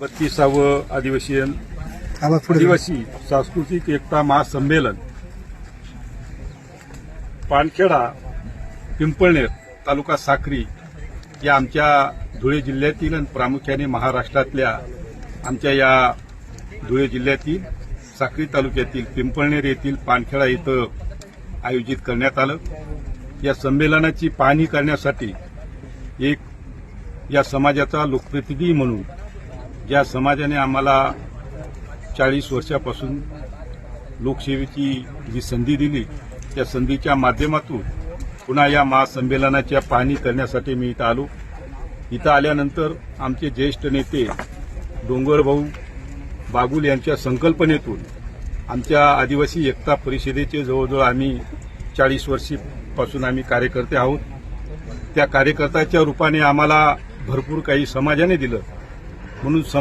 बत्तीसावं आदिवासी आदिवासी सांस्कृतिक एकता महासंमेलन. पानखेडा पिंपळनेर तालुका साक्री या आमच्या धुळे जिल्ह्यातील आणि प्रामुख्याने महाराष्ट्रातल्या आमच्या या धुळे जिल्ह्यातील साक्री तालुक्यातील पिंपळनेर येथील पानखेडा इथं आयोजित करण्यात आलं. या संमेलनाची पाहणी करण्यासाठी एक या समाजाचा लोकप्रतिनिधी म्हणून ज्या समाजाने आम्हाला चाळीस वर्षापासून लोकसेवेची जी संधी दिली त्या संधीच्या माध्यमातून पुन्हा या महासंमेलनाच्या पाहणी करण्यासाठी मी इथं आलो. इथं आल्यानंतर आमचे ज्येष्ठ नेते डोंगरभाऊ बागुल यांच्या संकल्पनेतून आमच्या आदिवासी एकता परिषदेचे जवळजवळ आम्ही चाळीस वर्षीपासून आम्ही कार्यकर्ते आहोत. त्या कार्यकर्त्याच्या रूपाने आम्हाला भरपूर काही समाजाने दिलं. म्हणून सम-